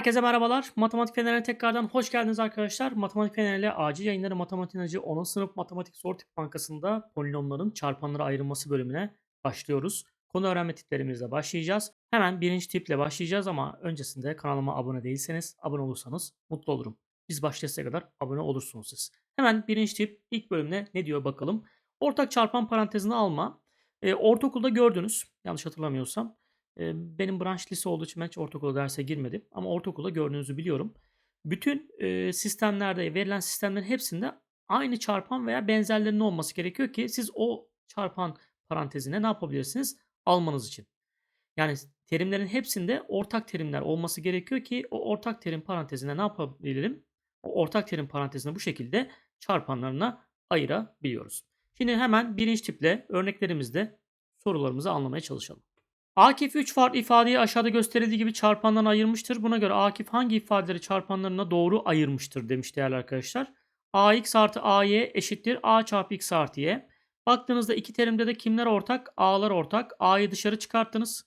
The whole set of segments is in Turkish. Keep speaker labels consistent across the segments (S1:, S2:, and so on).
S1: Herkese merhabalar. Matematik Feneri'ne tekrardan hoş geldiniz arkadaşlar. Matematik Feneri'yle acil yayınları Matematik Acı 10. sınıf Matematik Soru Tip Bankası'nda polinomların çarpanlara ayrılması bölümüne başlıyoruz. Konu öğrenme tiplerimizle başlayacağız. Hemen birinci tiple başlayacağız ama öncesinde kanalıma abone değilseniz abone olursanız mutlu olurum. Biz başlayasıya kadar abone olursunuz siz. Hemen birinci tip ilk bölümde ne diyor bakalım. Ortak çarpan parantezini alma. E, ortaokulda gördünüz yanlış hatırlamıyorsam. Benim branş lise olduğu için ben hiç ortaokula derse girmedim ama ortaokulda gördüğünüzü biliyorum. Bütün, sistemlerde verilen sistemlerin hepsinde aynı çarpan veya benzerlerinin olması gerekiyor ki siz o çarpan parantezine ne yapabilirsiniz? Almanız için. Yani terimlerin hepsinde ortak terimler olması gerekiyor ki o ortak terim parantezine ne yapabilirim? O ortak terim parantezine bu şekilde çarpanlarına ayırabiliyoruz. Şimdi hemen birinci tiple örneklerimizde sorularımızı anlamaya çalışalım. Akif 3 farklı ifadeyi aşağıda gösterildiği gibi çarpanlarına ayırmıştır. Buna göre Akif hangi ifadeleri çarpanlarına doğru ayırmıştır demiş değerli arkadaşlar. ax artı ay eşittir a çarpı x artı y. Baktığınızda iki terimde de kimler ortak? A'lar ortak. A'yı dışarı çıkarttınız.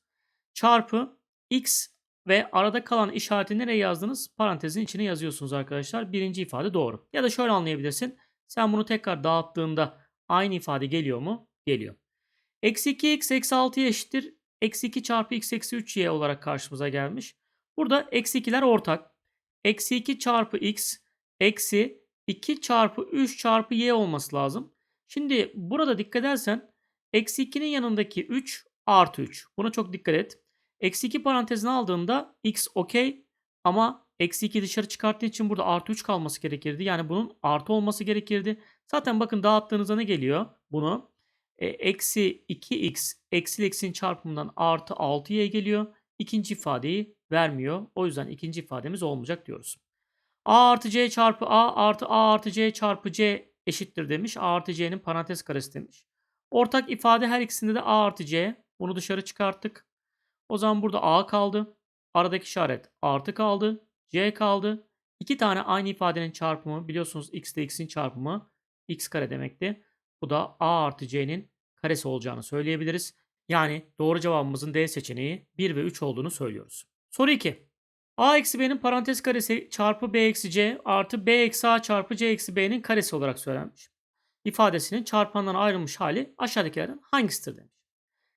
S1: Çarpı x ve arada kalan işareti nereye yazdınız? Parantezin içine yazıyorsunuz arkadaşlar. Birinci ifade doğru. Ya da şöyle anlayabilirsin. Sen bunu tekrar dağıttığında aynı ifade geliyor mu? Geliyor. Eksi 2x eksi 6'ya eşittir. Eksi 2 çarpı x eksi 3y olarak karşımıza gelmiş. Burada eksi 2'ler ortak. Eksi 2 çarpı x eksi 2 çarpı 3 çarpı y olması lazım. Şimdi burada dikkat edersen eksi 2'nin yanındaki 3 artı 3. Buna çok dikkat et. Eksi 2 parantezine aldığında x okey ama eksi 2 dışarı çıkarttığı için burada artı 3 kalması gerekirdi. Yani bunun artı olması gerekirdi. Zaten bakın dağıttığınızda ne geliyor? Bunu e, eksi 2x eksi x'in çarpımından artı 6y geliyor. İkinci ifadeyi vermiyor. O yüzden ikinci ifademiz olmayacak diyoruz. a artı c çarpı a artı a artı c çarpı c eşittir demiş. a artı c'nin parantez karesi demiş. Ortak ifade her ikisinde de a artı c. Bunu dışarı çıkarttık. O zaman burada a kaldı. Aradaki işaret artı kaldı. c kaldı. İki tane aynı ifadenin çarpımı biliyorsunuz x ile x'in çarpımı x kare demekti. Bu da a artı c'nin karesi olacağını söyleyebiliriz. Yani doğru cevabımızın D seçeneği 1 ve 3 olduğunu söylüyoruz. Soru 2. a eksi b'nin parantez karesi çarpı b eksi c artı b eksi a çarpı c eksi b'nin karesi olarak söylenmiş. İfadesinin çarpandan ayrılmış hali aşağıdakilerden hangisidir demiş.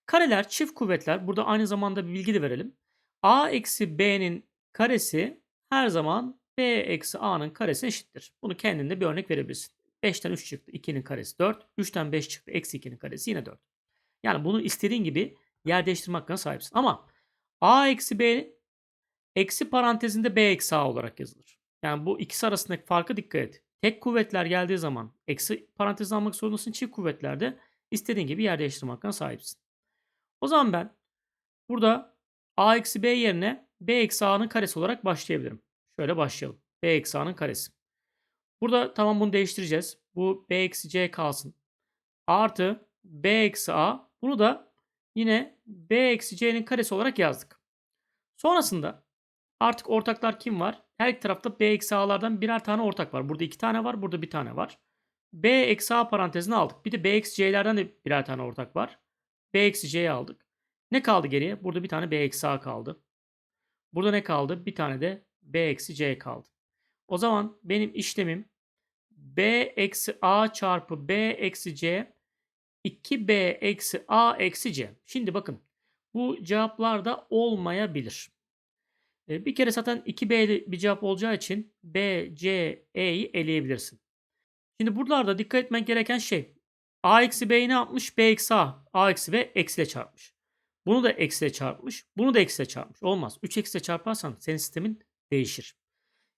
S1: Kareler çift kuvvetler. Burada aynı zamanda bir bilgi de verelim. a eksi b'nin karesi her zaman b eksi a'nın karesi eşittir. Bunu kendinde bir örnek verebilirsin. 5'ten 3 çıktı. 2'nin karesi 4. 3'ten 5 çıktı. Eksi 2'nin karesi yine 4. Yani bunu istediğin gibi yer değiştirme hakkına sahipsin. Ama a eksi b eksi parantezinde b eksi a olarak yazılır. Yani bu ikisi arasındaki farkı dikkat et. Tek kuvvetler geldiği zaman eksi parantez almak zorundasın. Çift kuvvetlerde istediğin gibi yer değiştirme hakkına sahipsin. O zaman ben burada a eksi b yerine b eksi a'nın karesi olarak başlayabilirim. Şöyle başlayalım. b eksi a'nın karesi. Burada tamam bunu değiştireceğiz. Bu b eksi c kalsın. Artı b eksi a. Bunu da yine b eksi c'nin karesi olarak yazdık. Sonrasında artık ortaklar kim var? Her iki tarafta b eksi a'lardan birer tane ortak var. Burada iki tane var. Burada bir tane var. b eksi a parantezini aldık. Bir de b eksi c'lerden de birer tane ortak var. b eksi c'yi aldık. Ne kaldı geriye? Burada bir tane b eksi a kaldı. Burada ne kaldı? Bir tane de b eksi c kaldı. O zaman benim işlemim b eksi a çarpı b eksi c 2b eksi a eksi c. Şimdi bakın bu cevaplarda olmayabilir. E, bir kere zaten 2b bir cevap olacağı için b, c, e'yi eleyebilirsin. Şimdi buralarda dikkat etmen gereken şey a eksi b'yi ne yapmış? b eksi a. a eksi b eksiyle çarpmış. Bunu da eksiyle çarpmış. Bunu da eksiyle çarpmış. Olmaz. 3 eksiyle çarparsan senin sistemin değişir.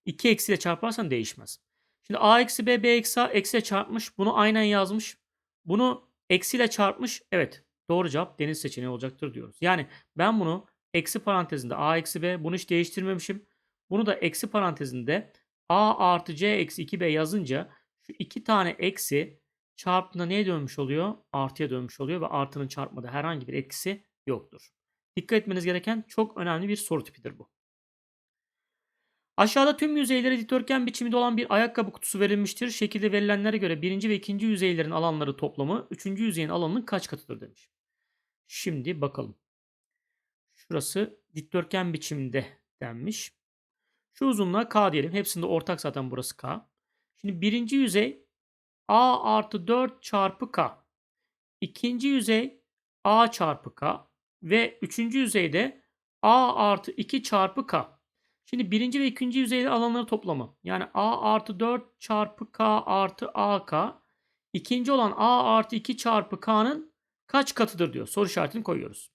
S1: 2 eksiyle çarparsan değişmez. Şimdi a eksi b b eksi a eksiyle çarpmış. Bunu aynen yazmış. Bunu eksiyle çarpmış. Evet doğru cevap deniz seçeneği olacaktır diyoruz. Yani ben bunu eksi parantezinde a eksi b bunu hiç değiştirmemişim. Bunu da eksi parantezinde a artı c eksi 2b yazınca şu iki tane eksi çarptığında neye dönmüş oluyor? Artıya dönmüş oluyor ve artının çarpmada herhangi bir etkisi yoktur. Dikkat etmeniz gereken çok önemli bir soru tipidir bu. Aşağıda tüm yüzeyleri dikdörtgen biçiminde olan bir ayakkabı kutusu verilmiştir. Şekilde verilenlere göre birinci ve ikinci yüzeylerin alanları toplamı üçüncü yüzeyin alanının kaç katıdır demiş. Şimdi bakalım. Şurası dikdörtgen biçimde denmiş. Şu uzunluğa k diyelim. Hepsinde ortak zaten burası k. Şimdi birinci yüzey a artı 4 çarpı k. İkinci yüzey a çarpı k. Ve üçüncü yüzeyde a artı 2 çarpı k. Şimdi birinci ve ikinci yüzeyde alanları toplamı. Yani a artı 4 çarpı k artı ak. İkinci olan a artı 2 çarpı k'nın kaç katıdır diyor. Soru işaretini koyuyoruz.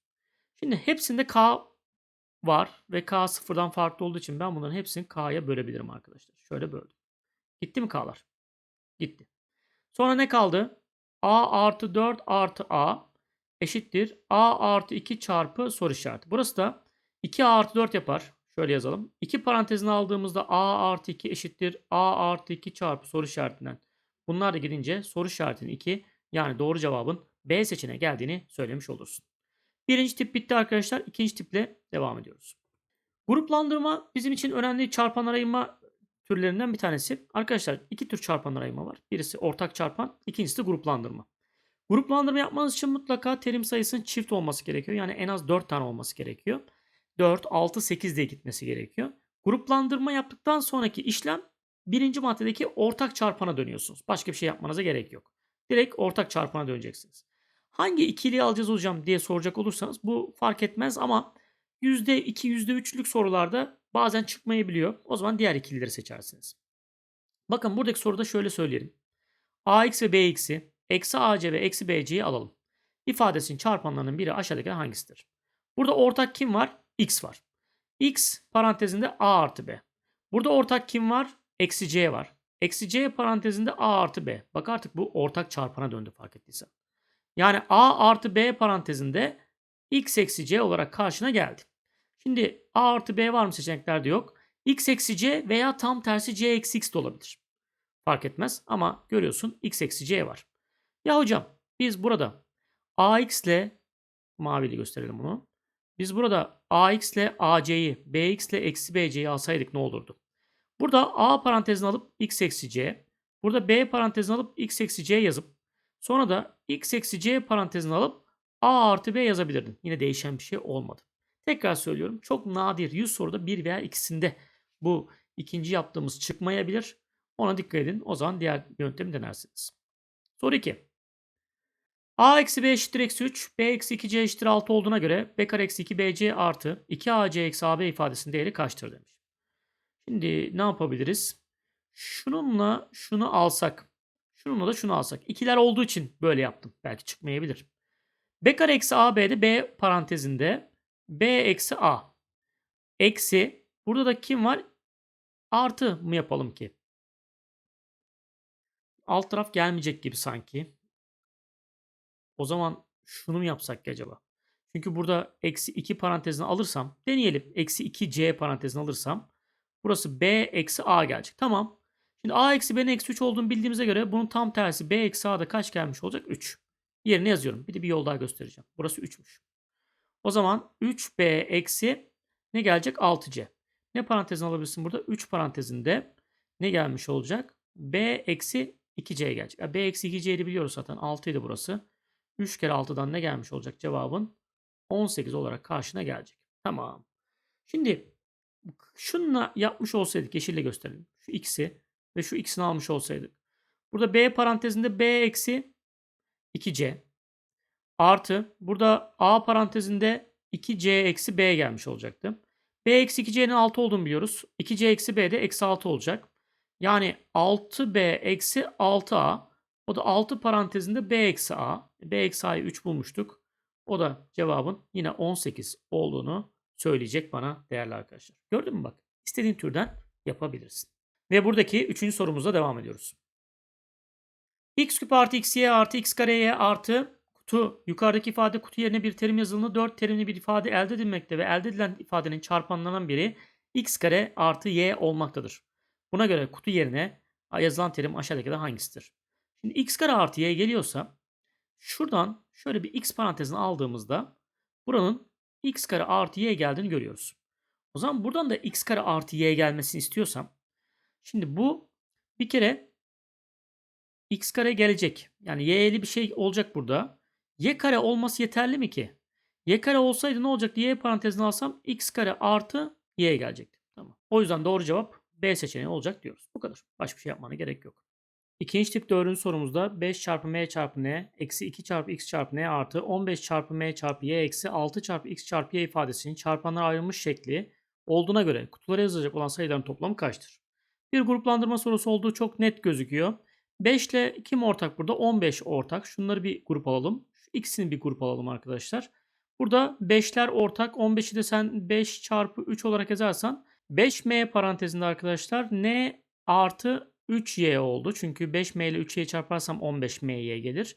S1: Şimdi hepsinde k var ve k sıfırdan farklı olduğu için ben bunların hepsini k'ya bölebilirim arkadaşlar. Şöyle böldüm. Gitti mi k'lar? Gitti. Sonra ne kaldı? a artı 4 artı a eşittir a artı 2 çarpı soru işareti. Burası da 2a artı 4 yapar. Şöyle yazalım. 2 parantezini aldığımızda a artı 2 eşittir a artı 2 çarpı soru işaretinden. Bunlar da gidince soru işaretinin 2 yani doğru cevabın B seçeneğe geldiğini söylemiş olursun. Birinci tip bitti arkadaşlar. İkinci tiple devam ediyoruz. Gruplandırma bizim için önemli çarpanlar ayırma türlerinden bir tanesi. Arkadaşlar iki tür çarpanlar ayırma var. Birisi ortak çarpan, ikincisi de gruplandırma. Gruplandırma yapmanız için mutlaka terim sayısının çift olması gerekiyor. Yani en az 4 tane olması gerekiyor. 4, 6, 8 diye gitmesi gerekiyor. Gruplandırma yaptıktan sonraki işlem birinci maddedeki ortak çarpana dönüyorsunuz. Başka bir şey yapmanıza gerek yok. Direkt ortak çarpana döneceksiniz. Hangi ikiliyi alacağız hocam diye soracak olursanız bu fark etmez ama %2, %3'lük sorularda bazen çıkmayabiliyor. O zaman diğer ikilileri seçersiniz. Bakın buradaki soruda şöyle söyleyelim. AX ve BX'i, eksi AC ve eksi BC'yi alalım. İfadesinin çarpanlarının biri aşağıdaki hangisidir? Burada ortak kim var? X var. X parantezinde A artı B. Burada ortak kim var? Eksi C var. Eksi C parantezinde A artı B. Bak artık bu ortak çarpana döndü fark ettiysen. Yani A artı B parantezinde X eksi C olarak karşına geldi. Şimdi A artı B var mı seçeneklerde yok. X eksi C veya tam tersi C eksi X de olabilir. Fark etmez ama görüyorsun X eksi C var. Ya hocam biz burada AX ile maviyle gösterelim bunu. Biz burada AX ile AC'yi, BX ile eksi BC'yi alsaydık ne olurdu? Burada A parantezini alıp X eksi C. Burada B parantezini alıp X eksi C yazıp sonra da X eksi C parantezini alıp A artı B yazabilirdin. Yine değişen bir şey olmadı. Tekrar söylüyorum. Çok nadir 100 soruda bir veya ikisinde bu ikinci yaptığımız çıkmayabilir. Ona dikkat edin. O zaman diğer yöntemi denersiniz. Soru 2. A eksi B eşittir eksi 3. B eksi 2C eşittir 6 olduğuna göre B kare eksi 2 BC artı 2AC eksi AB ifadesinin değeri kaçtır demiş. Şimdi ne yapabiliriz? Şununla şunu alsak. Şununla da şunu alsak. İkiler olduğu için böyle yaptım. Belki çıkmayabilir. B kare eksi AB'de B parantezinde B eksi A. Eksi. Burada da kim var? Artı mı yapalım ki? Alt taraf gelmeyecek gibi sanki. O zaman şunu mu yapsak ki acaba? Çünkü burada eksi 2 parantezini alırsam deneyelim. Eksi 2C parantezini alırsam burası B eksi A gelecek. Tamam. Şimdi A eksi B'nin eksi 3 olduğunu bildiğimize göre bunun tam tersi B eksi A'da kaç gelmiş olacak? 3. Yerine yazıyorum. Bir de bir yol daha göstereceğim. Burası 3'müş. O zaman 3B eksi ne gelecek? 6C. Ne parantezini alabilirsin burada? 3 parantezinde ne gelmiş olacak? B eksi 2C gelecek. B eksi 2C'yi biliyoruz zaten. 6 idi burası. 3 kere 6'dan ne gelmiş olacak cevabın? 18 olarak karşına gelecek. Tamam. Şimdi şununla yapmış olsaydık yeşille gösterelim. Şu x'i ve şu x'ini almış olsaydık. Burada b parantezinde b eksi 2c artı burada a parantezinde 2c eksi b gelmiş olacaktı. b eksi 2c'nin 6 olduğunu biliyoruz. 2c eksi b de eksi 6 olacak. Yani 6b eksi 6a o da 6 parantezinde b eksi a. b eksi a'yı 3 bulmuştuk. O da cevabın yine 18 olduğunu söyleyecek bana değerli arkadaşlar. Gördün mü bak? İstediğin türden yapabilirsin. Ve buradaki üçüncü sorumuzla devam ediyoruz. x küp artı xy artı x kareye artı kutu yukarıdaki ifade kutu yerine bir terim yazıldığında 4 terimli bir ifade elde edilmekte ve elde edilen ifadenin çarpanlarından biri x kare artı y olmaktadır. Buna göre kutu yerine yazılan terim aşağıdakilerden hangisidir? Şimdi x kare artı y geliyorsa şuradan şöyle bir x parantezini aldığımızda buranın x kare artı y geldiğini görüyoruz. O zaman buradan da x kare artı y gelmesini istiyorsam şimdi bu bir kere x kare gelecek. Yani y'li bir şey olacak burada. y kare olması yeterli mi ki? y kare olsaydı ne olacaktı? y parantezini alsam x kare artı y gelecekti. Tamam. O yüzden doğru cevap B seçeneği olacak diyoruz. Bu kadar. Başka bir şey yapmana gerek yok. İkinci tip dördüncü sorumuzda 5 çarpı m çarpı n eksi 2 çarpı x çarpı n artı 15 çarpı m çarpı y eksi 6 çarpı x çarpı y ifadesinin çarpanlara ayrılmış şekli olduğuna göre kutulara yazılacak olan sayıların toplamı kaçtır? Bir gruplandırma sorusu olduğu çok net gözüküyor. 5 ile kim ortak burada? 15 ortak. Şunları bir grup alalım. Şu ikisini bir grup alalım arkadaşlar. Burada 5'ler ortak. 15'i de sen 5 çarpı 3 olarak yazarsan 5m parantezinde arkadaşlar n artı 3y oldu. Çünkü 5m ile 3y çarparsam 15m'ye gelir.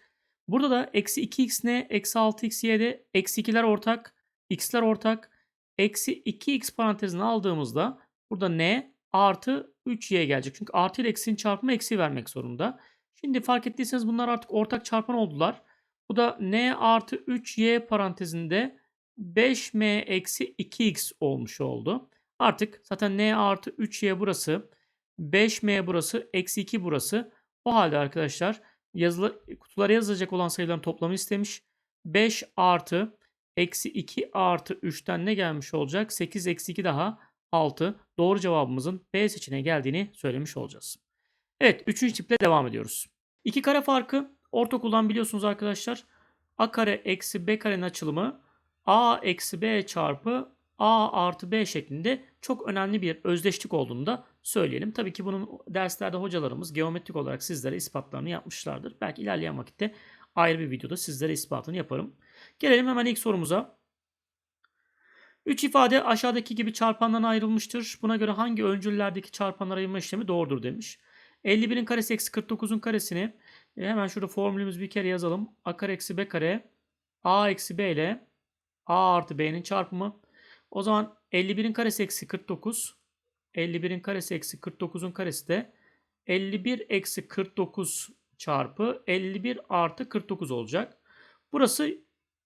S1: Burada da eksi 2x ne? Eksi 6xy'de eksi 2'ler ortak. x'ler ortak. Eksi 2x parantezine aldığımızda burada n artı 3y gelecek. Çünkü artı ile eksinin çarpımı eksi vermek zorunda. Şimdi fark ettiyseniz bunlar artık ortak çarpan oldular. Bu da n artı 3y parantezinde 5m eksi 2x olmuş oldu. Artık zaten n artı 3y burası. 5m burası. Eksi 2 burası. O halde arkadaşlar yazılı, kutulara yazılacak olan sayıların toplamı istemiş. 5 artı eksi 2 artı 3'ten ne gelmiş olacak? 8 eksi 2 daha 6. Doğru cevabımızın B seçeneğe geldiğini söylemiş olacağız. Evet 3. tiple devam ediyoruz. 2 kare farkı ortaokuldan biliyorsunuz arkadaşlar. A kare eksi B karenin açılımı A eksi B çarpı A artı B şeklinde çok önemli bir özdeşlik olduğunu da söyleyelim. Tabii ki bunun derslerde hocalarımız geometrik olarak sizlere ispatlarını yapmışlardır. Belki ilerleyen vakitte ayrı bir videoda sizlere ispatını yaparım. Gelelim hemen ilk sorumuza. 3 ifade aşağıdaki gibi çarpandan ayrılmıştır. Buna göre hangi öncüllerdeki çarpanlar ayırma işlemi doğrudur demiş. 51'in karesi eksi 49'un karesini e, hemen şurada formülümüzü bir kere yazalım. A kare eksi B kare A eksi B ile A artı B'nin çarpımı. O zaman 51'in karesi eksi 49. 51'in karesi eksi 49'un karesi de 51 eksi 49 çarpı 51 artı 49 olacak. Burası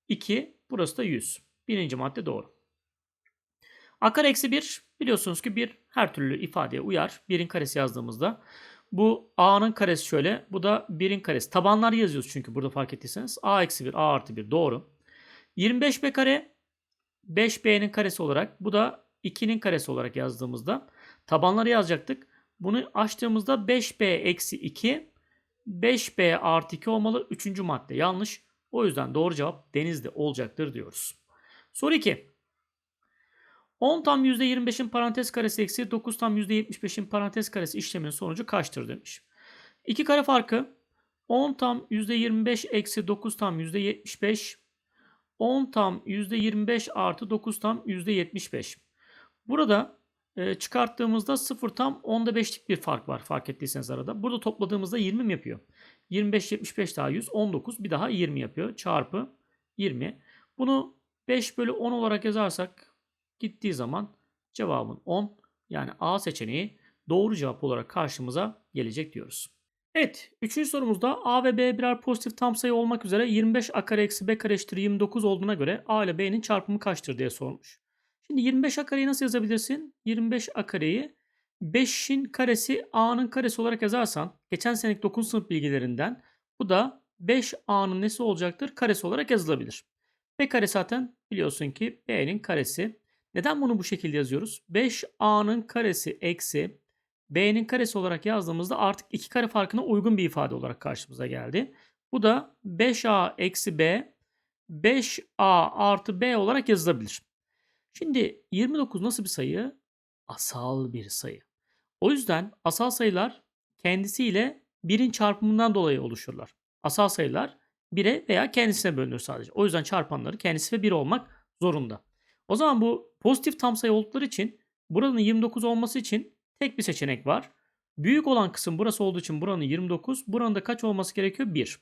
S1: 2, burası da 100. Birinci madde doğru. A kare eksi 1 biliyorsunuz ki bir her türlü ifadeye uyar. 1'in karesi yazdığımızda. Bu A'nın karesi şöyle. Bu da 1'in karesi. Tabanlar yazıyoruz çünkü burada fark ettiyseniz. A eksi 1, A artı 1 doğru. 25B kare 5B'nin karesi olarak. Bu da 2'nin karesi olarak yazdığımızda. Tabanları yazacaktık. Bunu açtığımızda 5B eksi 2 5B artı 2 olmalı. Üçüncü madde yanlış. O yüzden doğru cevap denizde olacaktır diyoruz. Soru 2. 10 tam %25'in parantez karesi eksi 9 tam %75'in parantez karesi işleminin sonucu kaçtır demiş. İki kare farkı 10 tam %25 eksi 9 tam %75 10 tam %25 artı 9 tam %75. Burada e, çıkarttığımızda 0 tam 10'da 5'lik bir fark var fark ettiyseniz arada. Burada topladığımızda 20 mi yapıyor? 25, 75 daha 100, 19 bir daha 20 yapıyor. Çarpı 20. Bunu 5 bölü 10 olarak yazarsak gittiği zaman cevabın 10 yani A seçeneği doğru cevap olarak karşımıza gelecek diyoruz. Evet, üçüncü sorumuzda A ve B birer pozitif tam sayı olmak üzere 25 A kare eksi B kare eşittir 29 olduğuna göre A ile B'nin çarpımı kaçtır diye sormuş. Şimdi 25 A kareyi nasıl yazabilirsin? 25 A kareyi 5'in karesi A'nın karesi olarak yazarsan geçen seneki 9 sınıf bilgilerinden bu da 5A'nın nesi olacaktır? Karesi olarak yazılabilir. B kare zaten biliyorsun ki B'nin karesi. Neden bunu bu şekilde yazıyoruz? 5A'nın karesi eksi B'nin karesi olarak yazdığımızda artık iki kare farkına uygun bir ifade olarak karşımıza geldi. Bu da 5A eksi B 5A artı B olarak yazılabilir. Şimdi 29 nasıl bir sayı? Asal bir sayı. O yüzden asal sayılar kendisiyle birin çarpımından dolayı oluşurlar. Asal sayılar 1'e veya kendisine bölünür sadece. O yüzden çarpanları kendisi ve 1 olmak zorunda. O zaman bu pozitif tam sayı oldukları için buranın 29 olması için tek bir seçenek var. Büyük olan kısım burası olduğu için buranın 29. Buranın da kaç olması gerekiyor? 1.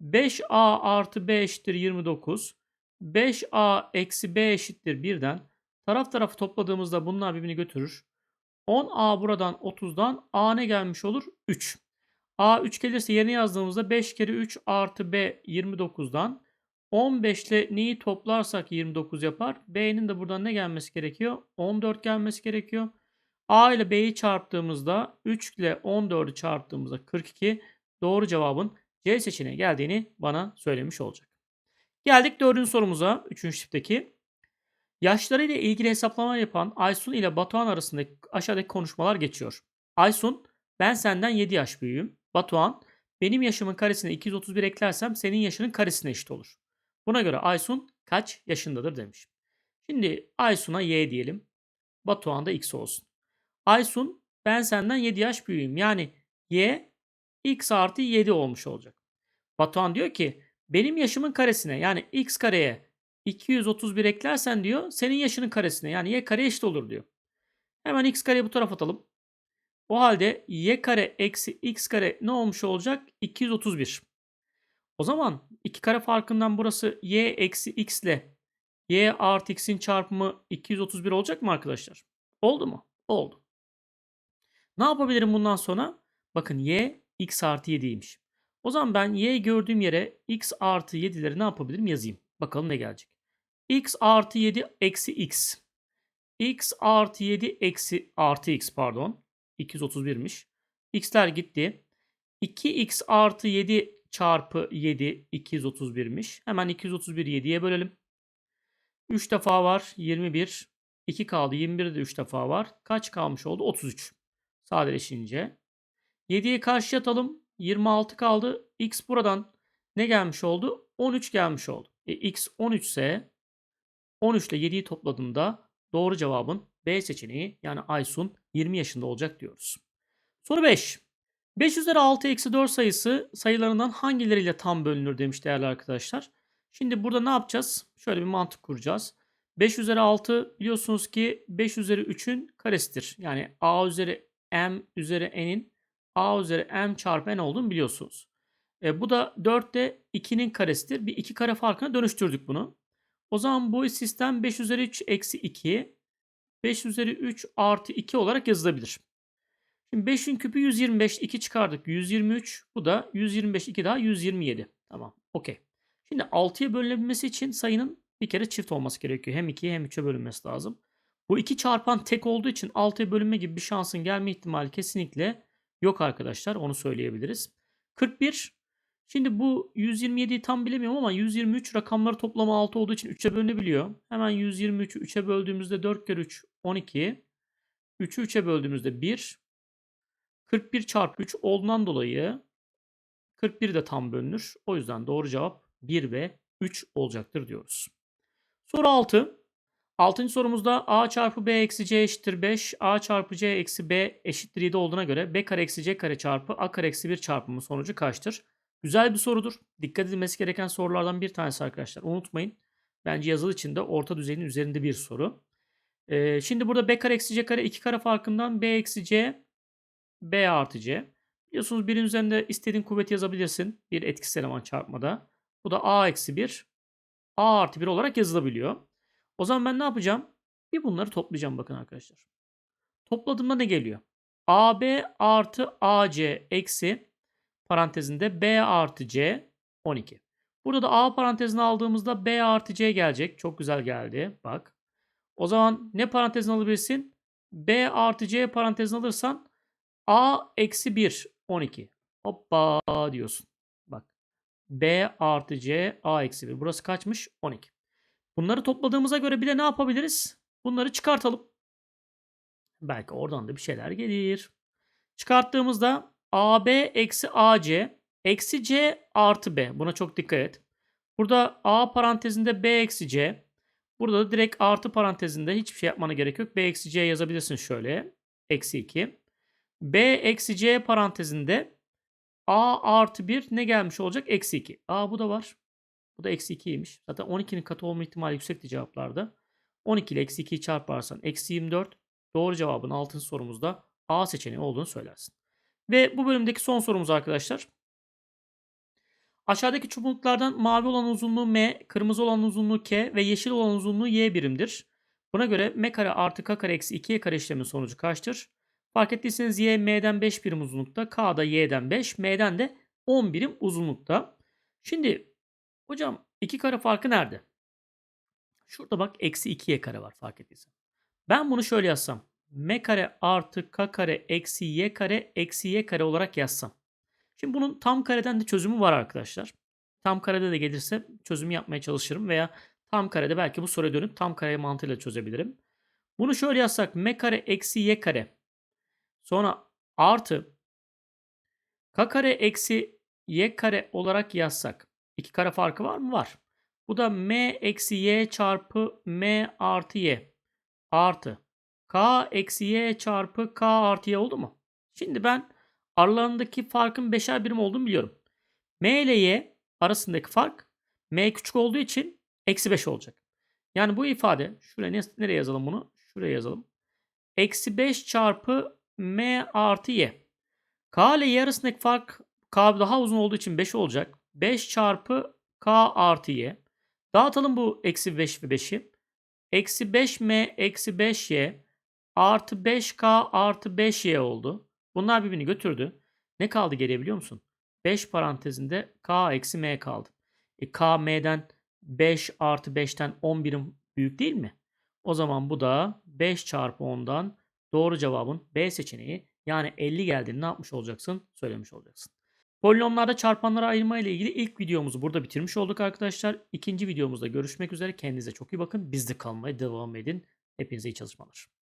S1: 5a artı b eşittir 29. 5a eksi b eşittir 1'den taraf tarafı topladığımızda bunlar birbirini götürür. 10a buradan 30'dan a ne gelmiş olur? 3. a 3 gelirse yerine yazdığımızda 5 kere 3 artı b 29'dan 15 ile neyi toplarsak 29 yapar. B'nin de buradan ne gelmesi gerekiyor? 14 gelmesi gerekiyor. A ile B'yi çarptığımızda 3 ile 14'ü çarptığımızda 42 doğru cevabın C seçeneği geldiğini bana söylemiş olacak. Geldik dördüncü sorumuza. Üçüncü tipteki. Yaşlarıyla ilgili hesaplama yapan Aysun ile Batuhan arasındaki aşağıdaki konuşmalar geçiyor. Aysun, ben senden 7 yaş büyüğüm. Batuhan, benim yaşımın karesine 231 eklersem senin yaşının karesine eşit olur. Buna göre Aysun kaç yaşındadır demiş. Şimdi Aysun'a y diyelim. Batuhan da x olsun. Aysun, ben senden 7 yaş büyüğüm. Yani y x artı 7 olmuş olacak. Batuhan diyor ki benim yaşımın karesine yani x kareye 231 eklersen diyor senin yaşının karesine yani y kare eşit olur diyor. Hemen x kareyi bu tarafa atalım. O halde y kare eksi x kare ne olmuş olacak? 231. O zaman iki kare farkından burası y eksi x ile y artı x'in çarpımı 231 olacak mı arkadaşlar? Oldu mu? Oldu. Ne yapabilirim bundan sonra? Bakın y x artı 7'ymiş. O zaman ben y gördüğüm yere x artı 7'leri ne yapabilirim yazayım. Bakalım ne gelecek. x artı 7 eksi x. x artı 7 eksi artı x pardon. 231'miş. x'ler gitti. 2x artı 7 çarpı 7 231'miş. Hemen 231 7'ye bölelim. 3 defa var 21. 2 kaldı 21 de 3 defa var. Kaç kalmış oldu? 33. Sadeleşince. 7'ye karşı atalım. 26 kaldı. X buradan ne gelmiş oldu? 13 gelmiş oldu. E, X 13 ise 13 ile 7'yi topladığında doğru cevabın B seçeneği yani Aysun 20 yaşında olacak diyoruz. Soru 5. 5 üzeri 6 eksi 4 sayısı sayılarından hangileriyle tam bölünür demiş değerli arkadaşlar. Şimdi burada ne yapacağız? Şöyle bir mantık kuracağız. 5 üzeri 6 biliyorsunuz ki 5 üzeri 3'ün karesidir. Yani a üzeri m üzeri n'in a üzeri m çarpı n olduğunu biliyorsunuz. E, bu da 4 de 2'nin karesidir. Bir 2 kare farkına dönüştürdük bunu. O zaman bu sistem 5 üzeri 3 eksi 2 5 üzeri 3 artı 2 olarak yazılabilir. Şimdi 5'in küpü 125. 2 çıkardık. 123. Bu da 125. 2 daha 127. Tamam. Okey. Şimdi 6'ya bölünebilmesi için sayının bir kere çift olması gerekiyor. Hem 2'ye hem 3'e bölünmesi lazım. Bu iki çarpan tek olduğu için 6'ya bölünme gibi bir şansın gelme ihtimali kesinlikle yok arkadaşlar. Onu söyleyebiliriz. 41. Şimdi bu 127'yi tam bilemiyorum ama 123 rakamları toplamı 6 olduğu için 3'e bölünebiliyor. Hemen 123'ü 3'e böldüğümüzde 4 kere 3 12. 3'ü 3'e böldüğümüzde 1. 41 çarpı 3 olduğundan dolayı 41 de tam bölünür. O yüzden doğru cevap 1 ve 3 olacaktır diyoruz. Soru 6. 6. sorumuzda a çarpı b eksi c eşittir 5, a çarpı c eksi b eşittir 7 olduğuna göre b kare eksi c kare çarpı a kare eksi 1 çarpımı sonucu kaçtır? Güzel bir sorudur. Dikkat edilmesi gereken sorulardan bir tanesi arkadaşlar. Unutmayın. Bence yazılı içinde orta düzeyin üzerinde bir soru. Ee, şimdi burada b kare eksi c kare 2 kare farkından b eksi c b artı c. Biliyorsunuz birin üzerinde istediğin kuvveti yazabilirsin. Bir etkisiz eleman çarpmada. Bu da a eksi 1 a artı 1 olarak yazılabiliyor. O zaman ben ne yapacağım? Bir bunları toplayacağım bakın arkadaşlar. Topladığımda ne geliyor? AB artı AC eksi parantezinde B artı C 12. Burada da A parantezini aldığımızda B artı C gelecek. Çok güzel geldi. Bak. O zaman ne parantezini alabilirsin? B artı C parantezini alırsan A eksi 1 12. Hoppa diyorsun. Bak. B artı C A eksi 1. Burası kaçmış? 12. Bunları topladığımıza göre bir de ne yapabiliriz? Bunları çıkartalım. Belki oradan da bir şeyler gelir. Çıkarttığımızda AB eksi AC eksi C artı B. Buna çok dikkat et. Burada A parantezinde B eksi C. Burada da direkt artı parantezinde hiçbir şey yapmana gerek yok. B eksi C yazabilirsin şöyle. Eksi 2. B eksi C parantezinde A artı 1 ne gelmiş olacak? Eksi 2. A bu da var. Bu da eksi 2'ymiş. Zaten 12'nin katı olma ihtimali yüksekti cevaplarda. 12 ile eksi 2'yi çarparsan eksi 24. Doğru cevabın 6. sorumuzda A seçeneği olduğunu söylersin. Ve bu bölümdeki son sorumuz arkadaşlar. Aşağıdaki çubuklardan mavi olan uzunluğu m, kırmızı olan uzunluğu k ve yeşil olan uzunluğu y birimdir. Buna göre m kare artı k kare eksi 2y kare işlemin sonucu kaçtır? Fark ettiyseniz y m'den 5 birim uzunlukta, k da y'den 5, m'den de 10 birim uzunlukta. Şimdi hocam 2 kare farkı nerede? Şurada bak eksi 2y kare var fark ettiysen. Ben bunu şöyle yazsam. m kare artı k kare eksi y kare eksi y kare olarak yazsam. Şimdi bunun tam kareden de çözümü var arkadaşlar. Tam karede de gelirse çözümü yapmaya çalışırım veya Tam karede belki bu soruya dönüp tam kare mantığıyla çözebilirim. Bunu şöyle yazsak m kare eksi y kare. Sonra artı k kare eksi y kare olarak yazsak. İki kare farkı var mı? Var. Bu da m eksi y çarpı m artı y artı k eksi y çarpı k artı y oldu mu? Şimdi ben aralarındaki farkın beşer birim olduğunu biliyorum. m ile y arasındaki fark m küçük olduğu için eksi 5 olacak. Yani bu ifade şuraya ne- nereye yazalım bunu? Şuraya yazalım. Eksi 5 çarpı m artı y. K ile y arasındaki fark k daha uzun olduğu için 5 olacak. 5 çarpı k artı y. Dağıtalım bu eksi 5 ve 5'i. Eksi 5m eksi 5y artı 5k artı 5y oldu. Bunlar birbirini götürdü. Ne kaldı geriye biliyor musun? 5 parantezinde k eksi m kaldı. E, k m'den 5 artı 5'ten 10 birim büyük değil mi? O zaman bu da 5 çarpı 10'dan doğru cevabın B seçeneği yani 50 geldiğini ne yapmış olacaksın? Söylemiş olacaksın. Polinomlarda çarpanlara ayırma ile ilgili ilk videomuzu burada bitirmiş olduk arkadaşlar. İkinci videomuzda görüşmek üzere. Kendinize çok iyi bakın. Bizde kalmaya devam edin. Hepinize iyi çalışmalar.